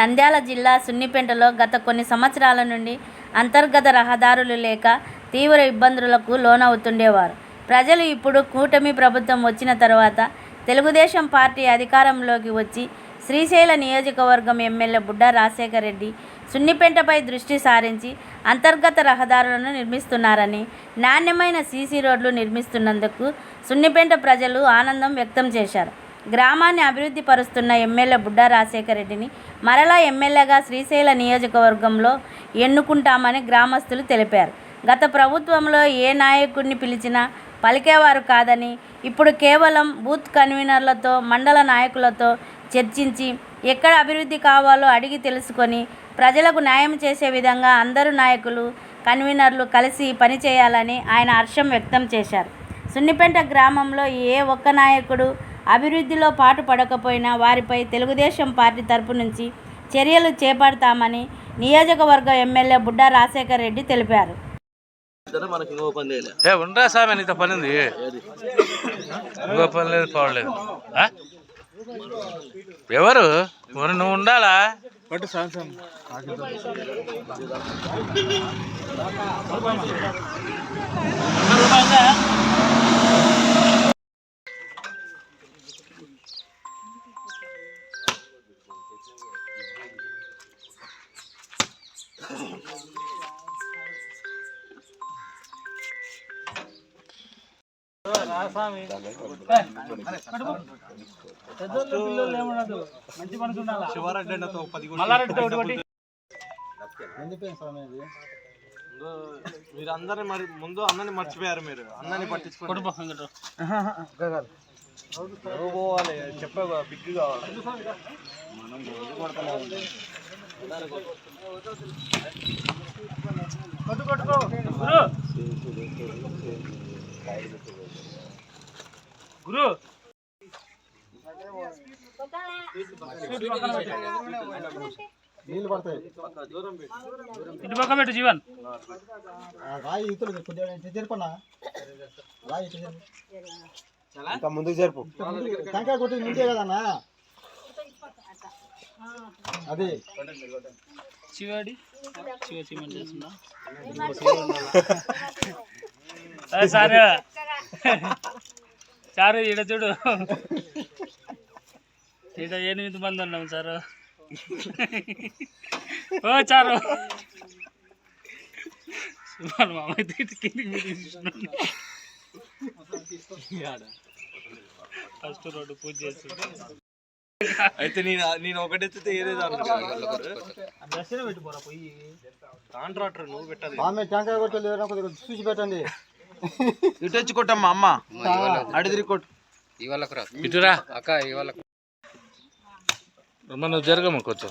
నంద్యాల జిల్లా సున్నిపేటలో గత కొన్ని సంవత్సరాల నుండి అంతర్గత రహదారులు లేక తీవ్ర ఇబ్బందులకు లోనవుతుండేవారు. ప్రజలు ఇప్పుడు కూటమి ప్రభుత్వం వచ్చిన తర్వాత తెలుగుదేశం పార్టీ అధికారంలోకి వచ్చి శ్రీశైల నియోజకవర్గం ఎమ్మెల్యే బుడ్డా రాజశేఖర రెడ్డి సున్నిపెంటపై దృష్టి సారించి అంతర్గత రహదారులను నిర్మిస్తున్నారని నాణ్యమైన సీసీ రోడ్లు నిర్మిస్తున్నందుకు సున్నిపెంట ప్రజలు ఆనందం వ్యక్తం చేశారు. గ్రామాన్ని అభివృద్ధి పరుస్తున్న ఎమ్మెల్యే బుడ్డా రాజశేఖర రెడ్డిని మరలా ఎమ్మెల్యేగా శ్రీశైల నియోజకవర్గంలో ఎన్నుకుంటామని గ్రామస్తులు తెలిపారు. గత ప్రభుత్వంలో ఏ నాయకుడిని పిలిచినా పలికేవారు కాదని ఇప్పుడు కేవలం బూత్ కన్వీనర్లతో మండల నాయకులతో చర్చించి ఎక్కడ అభివృద్ధి కావాలో అడిగి తెలుసుకొని ప్రజలకు న్యాయం చేసే విధంగా అందరు నాయకులు కన్వీనర్లు కలిసి పనిచేయాలని ఆయన హర్షం వ్యక్తం చేశారు. సున్నిపేట గ్రామంలో ఏ ఒక్క నాయకుడు అభివృద్ధిలో పాటు పడకపోయినా వారిపై తెలుగుదేశం పార్టీ తరపు నుంచి చర్యలు చేపడతామని నియోజకవర్గ ఎమ్మెల్యే బుడ్డా రాజశేఖర రెడ్డి తెలిపారు. ఉండరా నీతో పని ఉంది. ఇంకో పని లేదు పోవలేదు? ఎవరు? మరి నువ్వు ఉండాలా? మీరు అందరిని మరి ముందు అన్నని మర్చిపోయారు మీరు. అన్నని పట్టించుకోండి. నువ్వు పోవాలి? చెప్పే బిగ్ కావాలి. గురు నీళ్ళు పడతాయి ఇటు పక్క పెట్టు జీవన్ ఆ రాయి ఇతులు కొద్దిగా ఇటు జరుపన్నా రాయి ఇంకా ముందుకు జరుపు టెంకాయ కొట్టి ముందే కదన్నా అది శివాడి శివ సిమెంట్ చేస్తున్నా సారు. సారు ఈడ చూడు. ఈడ ఎనిమిది మంది ఉన్నాం సారు. ఓ చారు మామ కిందికి ఫస్ట్ రోడ్డు పూజ చేస్తుంటే అయితే నేను నేను ఒకటెత్తితే ఏదేదో కాంట్రాక్టర్ నువ్వు పెట్టాలి. ఆమె టెంకాయ కొట్టి లేదా కొద్దిగా చూసి పెట్టండి. ఇటు వచ్చి కొట్టమ్మా అమ్మ. అడిదిరి కొట్టు. ఇటురా అక్క ఇవాళ మనం జరగమ్మ కొంచెం.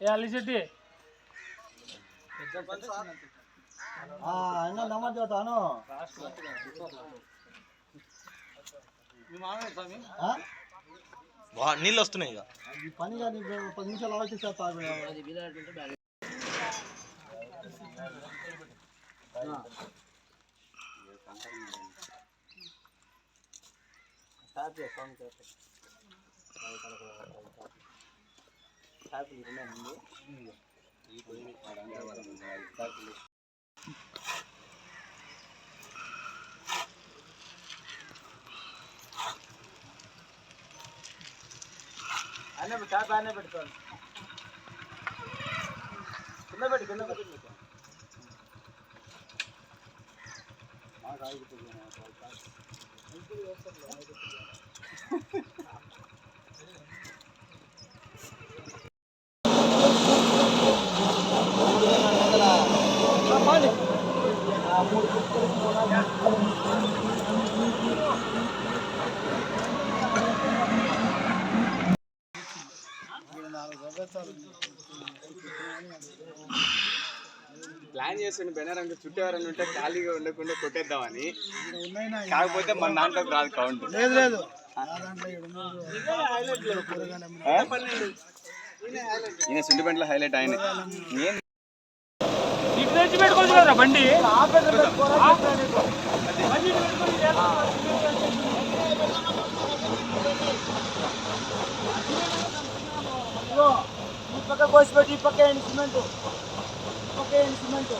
ఏ అల్లి చెట్టి అన్న నమ్మది నీళ్ళు వస్తున్నాయి ఇక. పని కానీ పది నిమిషాలు ఆలోచిస్తారు Thank. காப்பி உட்காந்து கேட்பேன் காப்பி இருந்தால் நீங்கள் காப்பி అన్న పెట్టు టాప్ అన్న పెట్టుకోండి కింద పెట్టు కింద పెట్టు మాకు ఆగిపోయింది ఆలోచిస్తా ప్లాన్ చేసిన బెనరంగా చుట్టూ ఎవరైనా ఉంటే ఖాళీగా ఉండకుండా కొట్టేద్దామని. కాకపోతే మన దాంట్లోకి రాదు కౌంట్. లేదు లేదు. ఈయన సుండిపెంట్ల హైలైట్ ఆయన. ఏం? ఈ పక్క కోసి పెట్టి ఈ పక్క ఏంటి సిమెంట్? ఈ పక్క ఏంటి సిమెంట్